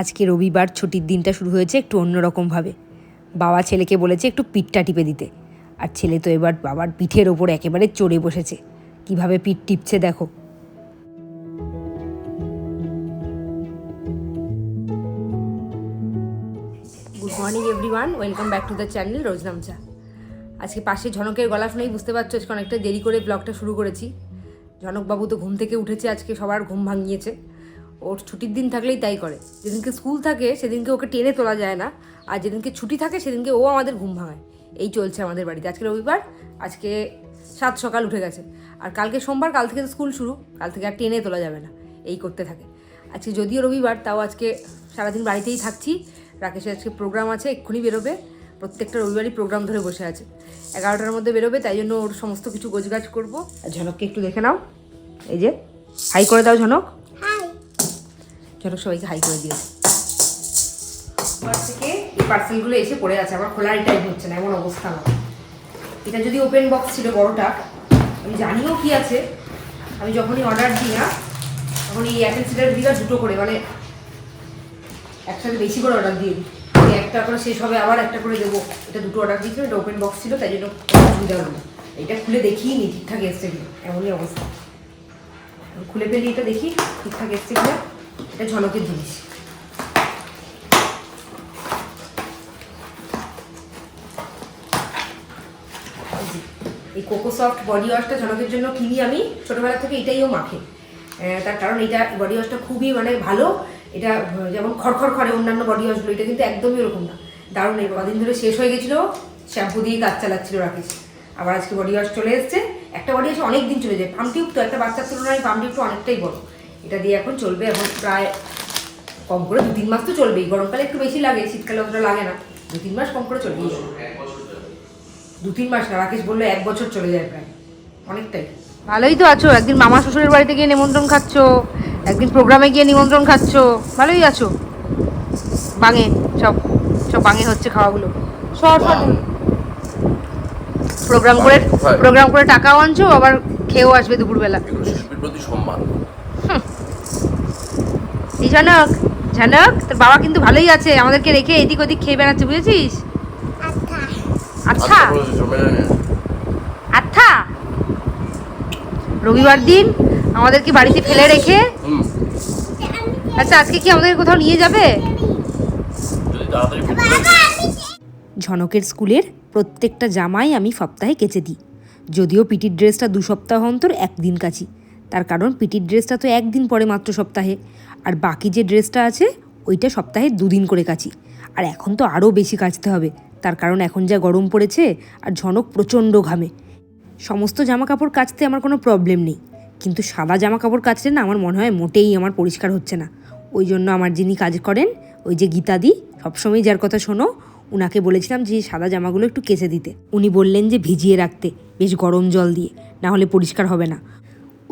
আজকে রবিবার ছুটির দিনটা শুরু হয়েছে একটু অন্যরকমভাবে। বাবা ছেলেকে বলেছে একটু পিঠটা টিপে দিতে। আর ছেলে তো এবার বাবার পিঠের ওপর একেবারে চড়ে বসেছে। কীভাবে পিঠ টিপছে দেখো। Good morning everyone welcome back to the channel Rojnamcha আজকে পাশে ঝনকের গলা শুনেই বুঝতে পারছ, আজকে অনেকটা দেরি করে ব্লগটা শুরু করেছি। ঝনকবাবু তো ঘুম থেকে উঠেছে, আজকে সবার ঘুম ভাঙিয়েছে। ওর ছুটির দিন থাকলেই তাই করে। যেদিনকে স্কুল থাকে, সেদিনকে ওকে টেনে তোলা যায় না। আর যেদিনকে ছুটি থাকে, সেদিনকে ও আমাদের ঘুম ভাঙায়। এই চলছে আমাদের বাড়িতে। আজকে রবিবার, আজকে সাত সকাল উঠে গেছে। আর কালকে সোমবার, কাল থেকে তো স্কুল শুরু। কাল থেকে আর টেনে তোলা যাবে না। এই করতে থাকে। আজকে যদিও রবিবার, তাও আজকে সারাদিন বাড়িতেই থাকছি। রাকেশের আজকে প্রোগ্রাম আছে, এক্ষুনি বেরোবে। প্রত্যেকটা রবিবারই প্রোগ্রাম ধরে বসে আছে। এগারোটার মধ্যে বেরোবে, তাই জন্য ওর সমস্ত কিছু গোছগাছ করব। আর ঝনককে একটু দেখে নাও। এই যে, হাই করে দাও ঝনক। ঝনক সবাইকে হাই করে এবার থেকে এই পার্সেলগুলো এসে পড়ে আছে, আবার খোলারই টাইম হচ্ছে না, এমন অবস্থা না এটা যদি ওপেন বক্স ছিল বড়টা, আমি জানিও কি আছে। আমি যখনই অর্ডার দিই না, তখন এই অ্যাপেল সিডার না দুটো করে মানে একসাথে বেশি করে অর্ডার দিয়ে দিই। একটা করে শেষ হবে, আবার একটা করে দেবো। এটা দুটো অর্ডার দিয়েছিলাম, এটা ওপেন বক্স ছিল, তাই জন্য কোনো অসুবিধা হলো এটা খুলে দেখিই নি, ঠিকঠাক এসছে কিনা, এমনই অবস্থা। খুলে ফেলি এটা দেখি, ঠিকঠাক এসছে কিনা। এটা ঝলকের জিনিস। এই কোকো সফট বডি ওয়াশটা ঝলকের জন্য কিনি আমি, ছোটোবেলা থেকে এটাইও মাখে। তার কারণ এটা বডি ওয়াশটা খুবই মানে ভালো, এটা যেমন খড়খড় করে অন্যান্য বডি ওয়াশগুলো, এটা কিন্তু একদমই ওরকম না। দারুণ এই কদিন ধরে শেষ হয়ে গেছিল, শ্যাম্পু দিয়ে কাজ চালাচ্ছিল রাকেশ। আবার আজকে বডি ওয়াশ চলে এসছে, একটা বডি ওয়াশ অনেক দিন চলে যায়, পাম টিউব তো একটা বাচ্চার তুলনায় পাম টিউবটা অনেকটাই বড়। এটা দিয়ে এখন চলবে এখন প্রায় কম করে দু তিন মাস তো চলবেই। গরমকালে একটু বেশি লাগে শীতকালে অতটা লাগে না। দু তিন মাস কম করে চলবেই দু তিন মাস না রাকেশ বলল এক বছর চলে যায় প্রায় অনেকটাই। ভালোই তো আছো। একদিন মামা শ্বশুরের বাড়িতে গিয়ে নিমন্ত্রণ খাচ্ছ একদিন প্রোগ্রামে গিয়ে নিমন্ত্রণ খাচ্ছ ভালোই আছো। বাঙে সব সব বাঙে হচ্ছে খাওয়াগুলো। সর সর। প্রোগ্রাম করে প্রোগ্রাম করে টাকাও আনছো আবার খেয়েও আসবে দুপুরবেলা। শিল্পীর প্রতি সম্মান। এই ঝনক ঝনক তোর বাবা কিন্তু ভালোই আছে। আমাদেরকে রেখে এদিক ওদিক খেয়ে বেড়াচ্ছে বুঝেছিস? আচ্ছা। যায় না। আচ্ছা। রবিবার দিন আমাদেরকে বাড়িতে ফেলে রেখে? আচ্ছা আজকে কি আমাদের কোথাও নিয়ে যাবে। ঝনকের স্কুলের প্রত্যেকটা জামাই আমি সপ্তাহে কেচে দিই। যদিও পিটির ড্রেসটা দু সপ্তাহ অন্তর একদিন কাচি। তার কারণ পিটির ড্রেসটা তো একদিন পরে মাত্র সপ্তাহে। আর বাকি যে ড্রেসটা আছে, ওইটা সপ্তাহে দুদিন করে কাচি। আর এখন তো আরও বেশি কাচতে হবে, তার কারণ এখন যা গরম পড়েছে আর ঝনক প্রচণ্ড ঘামে। সমস্ত জামা কাপড় কাচতে আমার কোনো প্রবলেম নেই, কিন্তু সাদা জামা কাপড় কাচলে না আমার মনে হয় মোটেই আমার পরিষ্কার হচ্ছে না। ওই জন্য আমার যিনি কাজ করেন, ওই যে গীতাদি, সবসময় যার কথা শোনো, উনাকে বলেছিলাম যে সাদা জামাগুলো একটু কেচে দিতে। উনি বললেন যে ভিজিয়ে রাখতে, বেশ গরম জল দিয়ে, না হলে পরিষ্কার হবে না।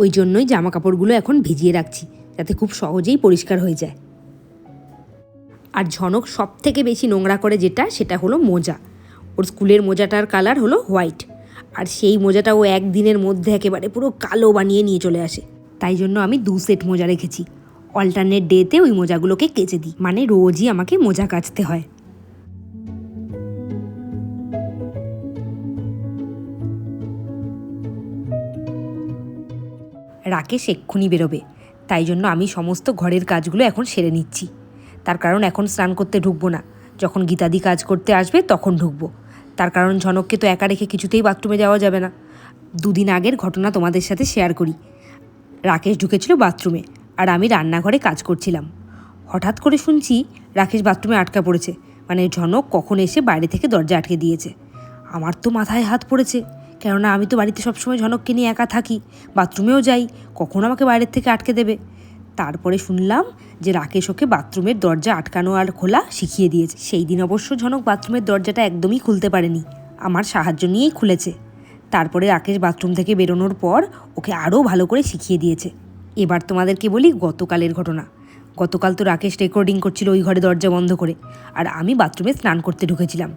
ওই জন্যই জামা কাপড়গুলো এখন ভিজিয়ে রাখছি। যাতে খুব সহজেই পরিষ্কার হয়ে যায়। আর ঝনক সব থেকে বেশি নোংরা করে যেটা, সেটা হলো মোজা। ওর স্কুলের মোজাটার কালার হলো হোয়াইট। আর সেই মোজাটা ও একদিনের মধ্যে একেবারে পুরো কালো বানিয়ে নিয়ে চলে আসে। তাই জন্য আমি দু সেট মোজা রেখেছি। অল্টারনেট ডেতে ওই মোজাগুলোকে কেচে দিই। মানে রোজই আমাকে মোজা কাচতে হয়। রাকেশ এক্ষুনি বেরোবে। তাই জন্য আমি সমস্ত ঘরের কাজগুলো এখন সেরে নিচ্ছি। তার কারণ এখন স্নান করতে ঢুকবো না। যখন গীতাদি কাজ করতে আসবে তখন ঢুকবো। তার কারণ ঝনককে তো একা রেখে কিছুতেই বাথরুমে যাওয়া যাবে না। দুদিন আগের ঘটনা তোমাদের সাথে শেয়ার করি। রাকেশ ঢুকেছিল বাথরুমে আর আমি রান্নাঘরে কাজ করছিলাম। হঠাৎ করে শুনছি রাকেশ বাথরুমে আটকা পড়েছে। মানে ঝনক কখন এসে বাইরে থেকে দরজা আটকে দিয়েছে। আমার তো মাথায় হাত পড়েছে। কেননা আমি তো বাড়িতে সবসময় ঝনককে নিয়ে একা থাকি, বাথরুমেও যাই, কখন আমাকে বাইরের থেকে আটকে দেবে। তারপরে শুনলাম যে রাকেশ ওকে বাথরুমের দরজা আটকানো আর খোলা শিখিয়ে দিয়েছে। সেই দিন অবশ্য ঝনক বাথরুমের দরজাটা একদমই খুলতে পারেনি, আমার সাহায্য নিয়েই খুলেছে। তারপরে রাকেশ বাথরুম থেকে বেরোনোর পর ওকে আরও ভালো করে শিখিয়ে দিয়েছে। এবার তোমাদেরকে বলি গতকালের ঘটনা। গতকাল তো রাকেশ রেকর্ডিং করছিল ওই ঘরে দরজা বন্ধ করে, আর আমি বাথরুমে স্নান করতে ঢুকেছিলাম।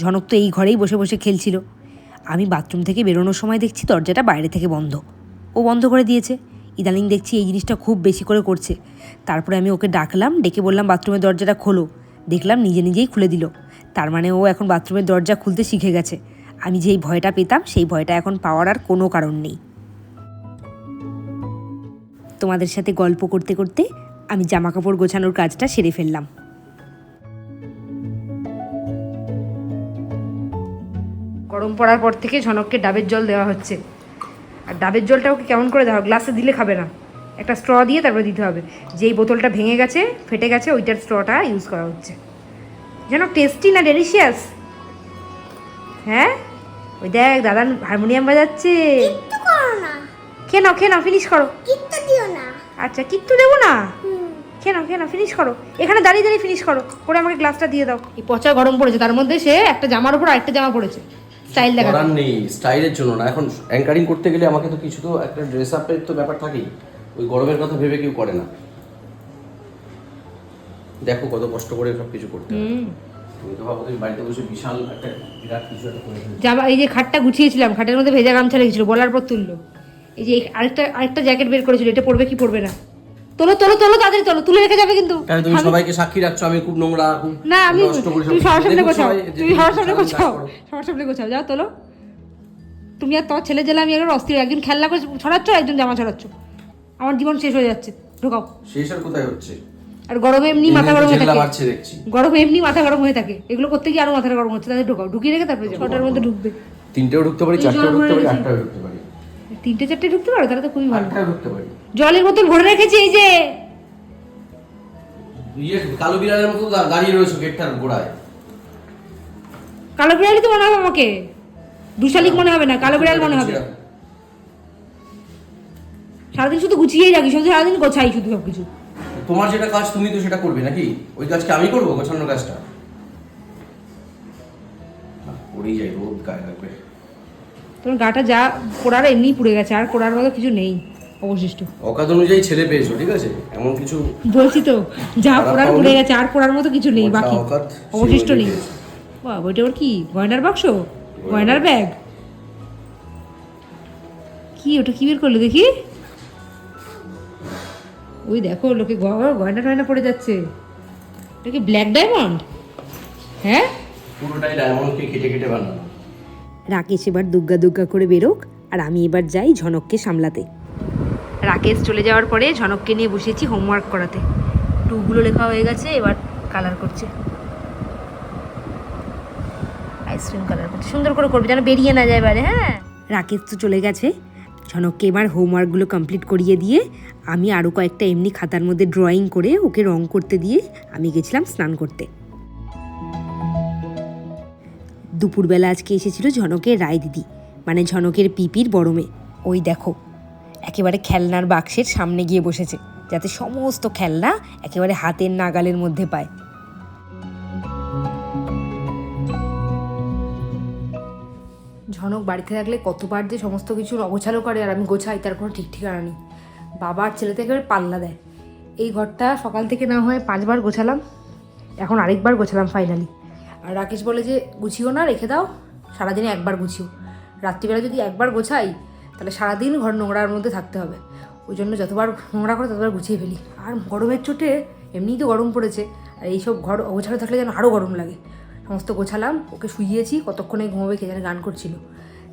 ঝনক তো এই ঘরেই বসে বসে খেলছিল। আমি বাথরুম থেকে বেরোনোর সময় দেখছি দরজাটা বাইরে থেকে বন্ধ। ও বন্ধ করে দিয়েছে। ইদানিং দেখছি এই জিনিসটা খুব বেশি করে করছে। তারপরে আমি ওকে ডাকলাম, ডেকে বললাম বাথরুমের দরজাটা খোলো। দেখলাম নিজে নিজেই খুলে দিল। তার মানে ও এখন বাথরুমের দরজা খুলতে শিখে গেছে। আমি যেই ভয়টা পেতাম, সেই ভয়টা এখন পাওয়ার আর কোনো কারণ নেই। তোমাদের সাথে গল্প করতে করতে আমি জামা কাপড় গোছানোর কাজটা সেরে ফেললাম। গরম পড়ার পর থেকে ঝনককে ডাবের জল দেওয়া হচ্ছে। আর ডাবের জলটা ওকে কেমন করে দেওয়া গ্লাসে দিলে খাবে না। একটা স্ট্র দিয়ে তারপরে দিতে হবে। যেই বোতলটা ভেঙে গেছে ফেটে গেছে ওইটার স্ট্রটা ইউজ করা হচ্ছে। যেন টেস্টি না ডেলিশিয়াস হ্যাঁ? ওই দেখ দাদা হারমোনিয়াম বাজাচ্ছে। খেয়ে নাও ফিনিশ করো। না। আচ্ছা কিচ্ছু দেবো না? খেয়ে নাও ফিনিশ করো। এখানে দাঁড়িয়ে দাঁড়িয়ে ফিনিশ করো। করে আমাকে গ্লাসটা দিয়ে দাও। এই পচা গরম পড়েছে তার মধ্যে সে একটা জামার উপর আরেকটা জামা পড়েছে। স্টাইল দেখা করার নেই স্টাইলের জন্য না। এখন অ্যাঙ্কারিং করতে গেলে আমাকে তো কিছু তো একটা ড্রেস আপের তো ব্যাপার থাকেই। ওই গরমের কথা ভেবে কেউ করে না। দেখো কত কষ্ট করে সব কিছু করতে। জামা এই যে খাটটা গুছিয়েছিলাম খাটের মধ্যে ভেজা গামছা লেগেছিল বলার পর তুললো। এই যে আরেকটা আরেকটা জ্যাকেট বের করেছিল এটা পড়বে কি পড়বে না? তোলো তোলো তোলো তাড়াতাড়ি তোলো তুলে রেখে যাবে কিন্তু। কেন তুমি সবাইকে সাক্ষী রাখছো? আমি খুব নোংরা খুব না আমি তুমি সবার সামনে গোছাও তুমি সবার সামনে গোছাও সবার সামনে গোছাও যাও তোলো। তুমি আর তোমার ছেলে জেলে আমি একবার অস্থির একজন খেলনা করে ছড়াচ্ছ একজন জামা ছড়াচ্ছ। আমার জীবন শেষ হয়ে যাচ্ছে ঢোকাও। শেষ আর কোথায় হচ্ছে? আর গরমে এমনি মাথা গরম হয়ে থাকে। গরমে এমনি মাথা গরম হয়ে থাকে। এগুলো করতে গিয়ে আরও মাথাটা গরম হচ্ছে তাদের ঢোকাও। ঢুকিয়ে রেখে তারপরে ছটার মধ্যে ঢুকবে। তিনটেও ঢুকতে পারি চারটেও ঢুকতে পারি আটটাও ঢুকতে পারি। তিনটে চারটে ঢুকতে পারো তাহলে তো খুবই ভালো। ঢুকতে পারি। জলের বোতল ভরে রেখেছি এই যে। ইয়ে কালো বিড়ালের মতো দাঁড়িয়ে রয়েছে গেটটার গোড়ায়। কালো বিড়ালই তো মনে হবে আমাকে। দুশালিক মনে হবে না কালো বিড়াল মনে হবে। সারাদিন শুধু গুছিয়েই রাখি শুধু সারাদিন গোছাই শুধু সব কিছু তোমার যেটা কাজ তুমি তো সেটা করবে নাকি? ওই কাজটা আমি করব গোছানোর কাজটা? করেই যাই রোদ গায়ে লাগবে। তোমার গাটা যা পোড়ার এমনিই পুড়ে গেছে আর পোড়ার মতো কিছু নেই। অবশিষ্ট। অকাদ অনুযায়ী ছেলে পেয়েছ ঠিক আছে? এমন কিছু বলছি তো যা পোড়ার? পুড়ে গেছে আর পোড়ার মতো কিছু নেই বাকি। অবশিষ্ট নেই। বাহ ওইটা ওর কি গয়নার বাক্স? গয়নার ব্যাগ? কি ওটা কি বের করল দেখি? ওই দেখো লোকে গ- গয়না টয়না পড়ে যাচ্ছে। এটা কি ব্ল্যাক ডায়মন্ড হ্যাঁ? পুরোটাই ডায়মন্ডকে কেটে কেটে বানানো রাকেশ এবার দুগ্গা দুগ্গা করে বেরোক আর আমি এবার যাই ঝনককে সামলাতে। রাকেশ চলে যাওয়ার পরে ঝনককে নিয়ে বসেছি হোমওয়ার্ক করাতে। টুগুলো লেখা হয়ে গেছে, এবার কালার করছে। আইসক্রিম কালার করছে। সুন্দর করে করবে, যেন বেরিয়ে না যায় বাইরে হ্যাঁ? রাকেশ তো চলে গেছে। ঝনককে এবার হোমওয়ার্কগুলো কমপ্লিট করিয়ে দিয়ে আমি আরও কয়েকটা এমনি খাতার মধ্যে ড্রয়িং করে ওকে রং করতে দিয়ে আমি গেছিলাম স্নান করতে। দুপুরবেলা আজকে এসেছিল ঝনকের রায় দিদি মানে ঝনকের পিপির বড় ওই দেখো একেবারে খেলনার বাক্সের সামনে গিয়ে বসেছে, যাতে সমস্ত খেলনা একেবারে হাতের নাগালের মধ্যে পায়। ঝনক বাড়িতে থাকলে কতবার যে সমস্ত কিছু অগোছালো করে আর আমি গোছাই, তার কোনো ঠিক ঠিকানা নেই। বাবার ছেলেতে একেবারে পাল্লা দেয়। এই ঘরটা সকাল থেকে না হয় পাঁচবার গোছালাম, এখন আরেকবার গোছালাম ফাইনালি আর রাকেশ বলে যে, গুছিও না, রেখে দাও, সারাদিনে একবার গুছিও। রাত্রিবেলা যদি একবার গোছাই তাহলে সারাদিন ঘর নোংরার মধ্যে থাকতে হবে। ওই জন্য যতবার নোংরা করে ততবার গুছিয়ে ফেলি। আর গরমের চোটে এমনিই তো গরম পড়েছে, আর এইসব ঘর অগোছালো থাকলে যেন আরও গরম লাগে। সমস্ত গোছালাম, ওকে শুইয়েছি, কতক্ষণে ঘুমাবে কে জানে গান করছিল।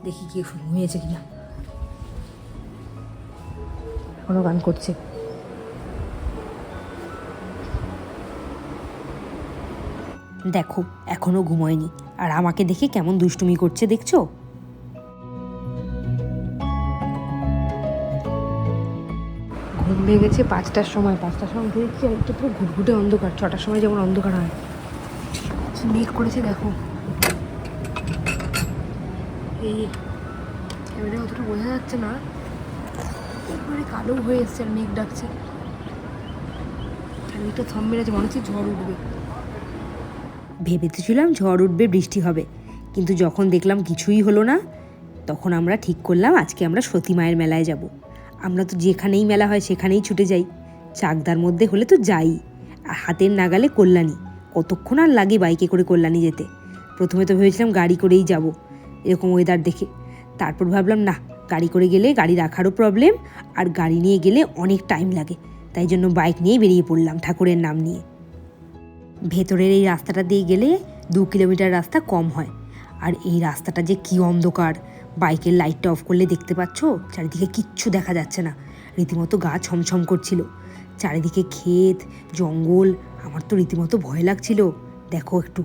দেখি কি ঘুমিয়েছে কিনা। এখনও গান করছে। দেখো, এখনও ঘুমোয়নি। আর আমাকে দেখে কেমন দুষ্টুমি করছে, দেখছ? ঘুম ভেঙেছে পাঁচটার সময় পাঁচটার সময় উঠে দেখছি একটা পুরো ঘুটঘুটে অন্ধকার, ছটার সময় যেমন অন্ধকার হয়। মেঘ করেছে দেখো। এই ক্যামেরা অতটা বোঝা যাচ্ছে না। একেবারে কালো হয়ে এসছে আর মেঘ ডাকছে। চারিদিকটা থম মেরেছে মনে হচ্ছে ঝড় উঠবে। ভেবেতেছিলাম ঝড় উঠবে, বৃষ্টি হবে। কিন্তু যখন দেখলাম কিছুই হলো না, তখন আমরা ঠিক করলাম আজকে আমরা সতী মায়ের মেলায় যাব। আমরা তো যেখানেই মেলা হয় সেখানেই ছুটে যাই। চাকদার মধ্যে হলে তো যাই। আর হাতের নাগালে কল্যাণী। কতক্ষণ আর লাগে বাইকে করে কল্যাণী যেতে? প্রথমে তো ভেবেছিলাম গাড়ি করেই যাব। এরকম ওয়েদার দেখে। তারপর ভাবলাম না গাড়ি করে গেলে গাড়ি রাখারও প্রবলেম আর গাড়ি নিয়ে গেলে অনেক টাইম লাগে। তাই জন্য বাইক নিয়েই বেরিয়ে পড়লাম ঠাকুরের নাম নিয়ে। ভেতরের এই রাস্তাটা দিয়ে গেলে দু কিলোমিটার রাস্তা কম হয়। আর এই রাস্তাটা যে কি অন্ধকার। বাইকের লাইটটা অফ করলে দেখতে পাচ্ছ? চারিদিকে কিচ্ছু দেখা যাচ্ছে না। রীতিমতো গা ছমছম করছিল। চারিদিকে ক্ষেত, জঙ্গল, আমার তো রীতিমতো ভয় লাগছিল। দেখো একটু।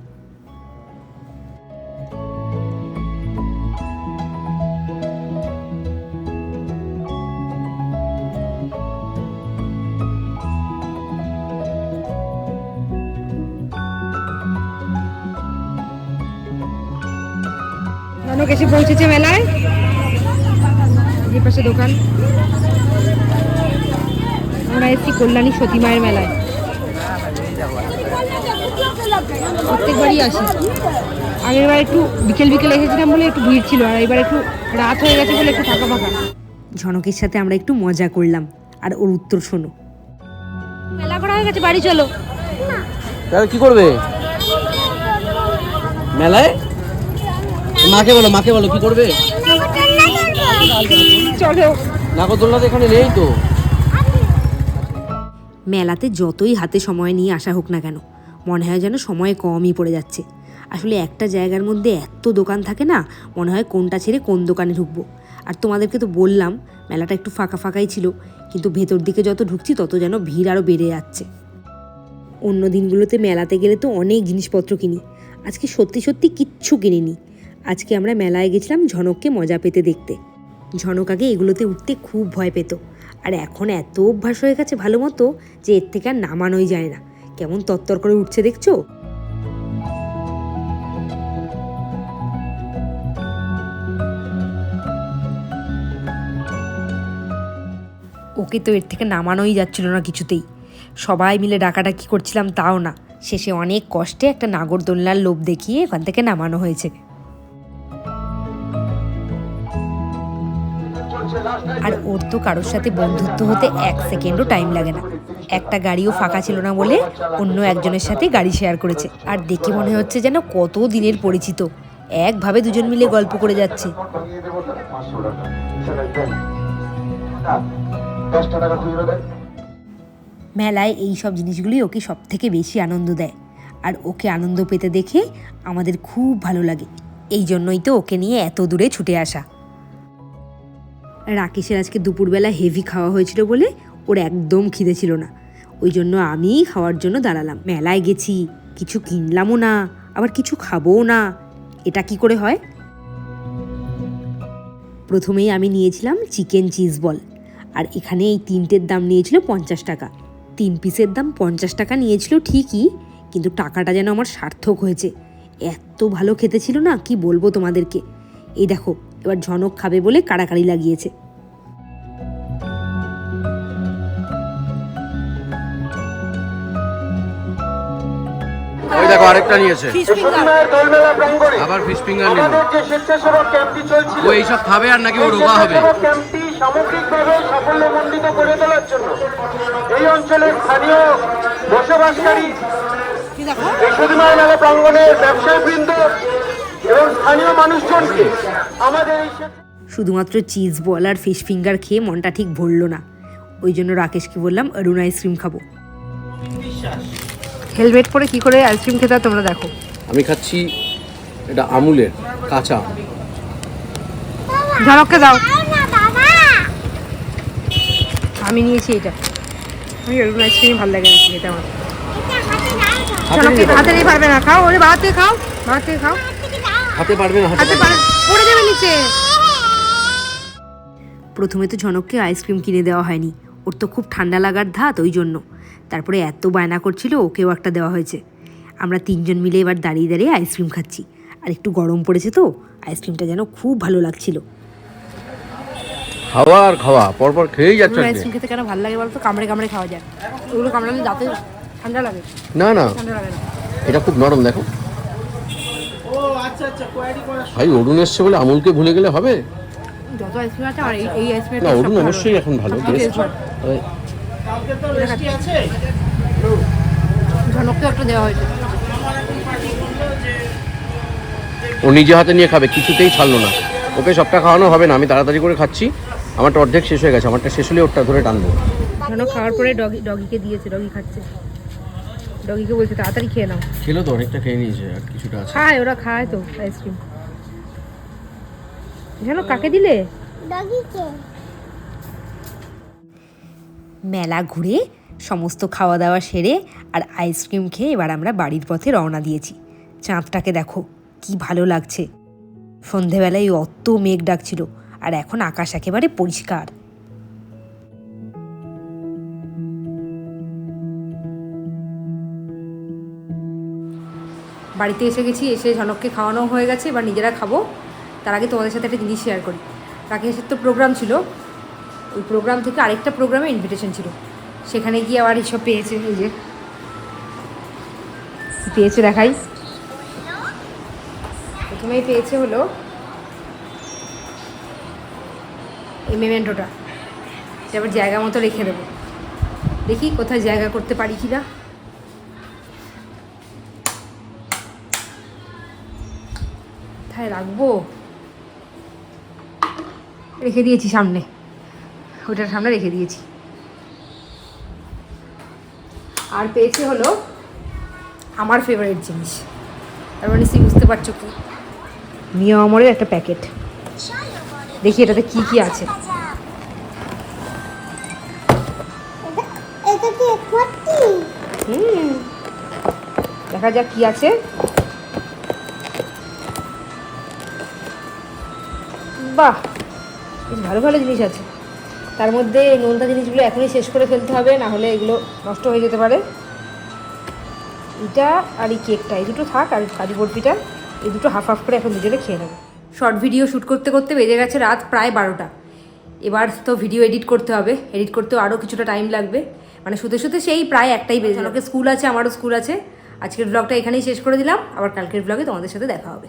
এসে পৌঁছেছে মেলায়। যে পাশে দোকান। আমরা এসেছি কল্যাণী সতী মায়ের মেলায়। প্রত্যেকবারই আসি। আগের বার একটু বিকেল বিকেল এসেছিলাম বলে একটু ভিড় ছিল আর এবার একটু রাত হয়ে গেছে বলে একটু ফাঁকা ফাঁকা। ঝনকের সাথে আমরা একটু মজা করলাম। আর ওর উত্তর শোনো। মেলা করা হয়ে গেছে বাড়ি চলো। তাহলে কি করবে? মেলায়? মাকে বলো মাকে বলো কি করবে? তো এখানে নেই তো? মেলাতে যতই হাতে সময় নিয়ে আসা হোক না কেন মনে হয় যেন সময় কমই পড়ে যাচ্ছে। আসলে একটা জায়গার মধ্যে এত দোকান থাকে না মনে হয় কোনটা ছেড়ে কোন দোকানে ঢুকবো। আর তোমাদেরকে তো বললাম মেলাটা একটু ফাঁকা ফাঁকাই ছিল কিন্তু ভেতর দিকে যত ঢুকছি তত যেন ভিড় আরও বেড়ে যাচ্ছে। অন্য দিনগুলোতে মেলাতে গেলে তো অনেক জিনিসপত্র কিনি। আজকে সত্যি সত্যি কিচ্ছু কিনিনি। আজকে আমরা মেলায় গেছিলাম ঝনককে মজা পেতে দেখতে। ঝনক আগে এগুলোতে উঠতে খুব ভয় পেত। আর এখন এত অভ্যাস হয়ে গেছে ভালো মতো যে এর থেকে আর নামানোই যায় না। কেমন তত্তর করে উঠছে দেখছ? ওকে তো এর থেকে নামানোই যাচ্ছিল না কিছুতেই। সবাই মিলে ডাকাডাকি করছিলাম তাও না। শেষে অনেক কষ্টে একটা নাগরদোলনার লোভ দেখিয়ে এখান থেকে নামানো হয়েছে। আর ওর তো কারোর সাথে বন্ধুত্ব হতে এক সেকেন্ডও টাইম লাগে না। একটা গাড়িও ফাঁকা ছিল না বলে অন্য একজনের সাথে গাড়ি শেয়ার করেছে। আর দেখে মনে হচ্ছে যেন কত দিনের পরিচিত। একভাবে দুজন মিলে গল্প করে যাচ্ছে। মেলায় এই সব জিনিসগুলি ওকে সব থেকে বেশি আনন্দ দেয়। আর ওকে আনন্দ পেতে দেখে আমাদের খুব ভালো লাগে। এই জন্যই তো ওকে নিয়ে এত দূরে ছুটে আসা। রাকেশের আজকে দুপুরবেলা হেভি খাওয়া হয়েছিল বলে ওর একদম খিদে ছিল না। ওই জন্য আমিই খাওয়ার জন্য দাঁড়ালাম। মেলায় গেছি, কিছু কিনলামও না, আবার কিছু খাবোও না। এটা কি করে হয়? প্রথমেই আমি নিয়েছিলাম চিকেন চিজ বল আর এখানে এই তিনটের দাম নিয়েছিল পঞ্চাশ টাকা। তিন পিসের দাম পঞ্চাশ টাকা নিয়েছিল ঠিকই, কিন্তু টাকাটা যেন আমার সার্থক হয়েছে। এত ভালো খেতে ছিল না, কি বলব তোমাদেরকে? এই দেখো এবার ঝনক খাবে বলে কাড়াকাড়ি লাগিয়েছে। ওই দেখো আরেকটা নিয়েছে। সতীমায়ের দোলমেলা প্রাঙ্গণে আবার ফিশ ফিঙ্গার নিল। আমাদের যে স্বেচ্ছাসেবক ক্যাম্পটি চলছিল। ও এইসব খাবে আর নাকি ও রোগা হবে? সামগ্রিকভাবে সাফল্যমণ্ডিত করে তোলার জন্য। এই অঞ্চলের স্থানীয় বসবাসকারী এই সতীমায়ের মেলা প্রাঙ্গণের ব্যবসায়ীবৃন্দ এবং স্থানীয় মানুষজনকে আমাদের এই শুধুমাত্র চিজ বল আর ফিশ ফিঙ্গার খেয়ে মনটা ঠিক ভরলো না। ওই জন্য রাকেশকে বললাম অরুণ আইসক্রিম খাব। হেলমেট পরে কি করে আইসক্রিম খেতে তোমরা দেখো। আমি খাচ্ছি এটা আমুলের কাঁচা আম। ঝনককে দাও। আমি নিয়েছি এটা। আমি অরুণ আইসক্রিম ভালো লাগে খেতে আমার। এটা হাতে নিয়ে পারবে না খাও। ওরে বাড়া থেকে খাও। বাড়া থেকে খাও। হাতে পারবে না হাতে পারবে নিচে প্রথমে তো ঝনককে আইসক্রিম কিনে দেওয়া হয়নি। ওর তো খুব ঠান্ডা লাগার ধাত ওই জন্য। তারপরে এত বায়না করছিল ওকেও একটা দেওয়া হয়েছে। আমরা তিনজন মিলে এবার দাঁড়িয়ে দাঁড়িয়ে আইসক্রিম খাচ্ছি। আর একটু গরম পড়েছে তো আইসক্রিমটা যেন খুব ভালো লাগছিল। খাওয়া আর খাওয়া পরপর খেয়েই যাচ্ছে আইসক্রিম খেতে কেন ভালো লাগে বলতো? কামড়ে কামড়ে খাওয়া যায়। ওগুলো কামড়ালে দাঁতে ঠান্ডা লাগে? না না। ঠান্ডা লাগে না। এটা খুব নরম দেখো। ভাই অরুণ এসছে বলে আমুলকে ভুলে গেলে হবে? যত আইসক্রিম আছে আমার এই এই আইসক্রিম না অরুণ অবশ্যই এখন ভালো বেশ ঝনককে একটা দেওয়া হয়েছে। ও নিজে হাতে নিয়ে খাবে কিছুতেই ছাড়লো না। ওকে সবটা খাওয়ানো হবে না আমি তাড়াতাড়ি করে খাচ্ছি। আমারটা অর্ধেক শেষ হয়ে গেছে আমারটা শেষ হলে ওরটা ধরে টানবো। খাওয়ার পরে ডগি ডগিকে দিয়েছে ডগি খাচ্ছে। ডগিকে বলছে তাড়াতাড়ি খেয়ে নাও। খেলো তো অনেকটা খেয়ে নিয়েছে আর কিছুটা আছে। খায় ওরা খায় তো আইসক্রিম। ঝনক কাকে দিলে? ডগিকে। মেলা ঘুরে সমস্ত খাওয়া দাওয়া সেরে আর আইসক্রিম খেয়ে এবার আমরা বাড়ির পথে রওনা দিয়েছি। চাঁদটাকে দেখো কি ভালো লাগছে। সন্ধেবেলায় অত মেঘ ডাকছিল আর এখন আকাশ একেবারে পরিষ্কার। বাড়িতে এসে গেছি, এসে ঝনককে খাওয়ানো হয়ে গেছে, এবার নিজেরা খাব। তার আগে তোমাদের সাথে একটা জিনিস শেয়ার করি। রাকেশের তো প্রোগ্রাম ছিল। ওই প্রোগ্রাম থেকে আরেকটা প্রোগ্রামে ইনভিটেশন ছিল। সেখানে গিয়ে আবার এইসব পেয়েছে, এই যে। পেয়েছে দেখাই। প্রথমেই পেয়েছে হলো এই মেমেন্টোটা। আবার জায়গা মতো রেখে দেবো। দেখি কোথায় জায়গা করতে পারি কি না কোথায় রাখব। রেখে দিয়েছি সামনে। ওটার সামনে রেখে দিয়েছি। আর পেয়েছে হলো আমার ফেভারিট জিনিস। তার মানে নিশ্চয়ই বুঝতে পারছ কি? মিয়া আমরের একটা প্যাকেট। দেখি এটাতে কি কি আছে। দেখা যাক কি আছে। বাহ, বেশ ভালো ভালো জিনিস আছে। তার মধ্যে এই নোনতা জিনিসগুলো এখনই শেষ করে ফেলতে হবে, না হলে এগুলো নষ্ট হয়ে যেতে পারে। এটা আর এই কেকটা, এই দুটো থাক, আর কাজু বরফিটা, এই দুটো হাফ হাফ করে এখন দুজনে খেয়ে নেব। শর্ট ভিডিও শ্যুট করতে করতে বেজে গেছে রাত প্রায় বারোটা। এবার তো ভিডিও এডিট করতে হবে এডিট করতেও আরও কিছুটা টাইম লাগবে। মানে শুতে শুতে সেই প্রায় একটাই বেজে আমাকে স্কুল আছে, আমারও স্কুল আছে। আজকের ব্লগটা এখানেই শেষ করে দিলাম। আবার কালকের ব্লগে তোমাদের সাথে দেখা হবে।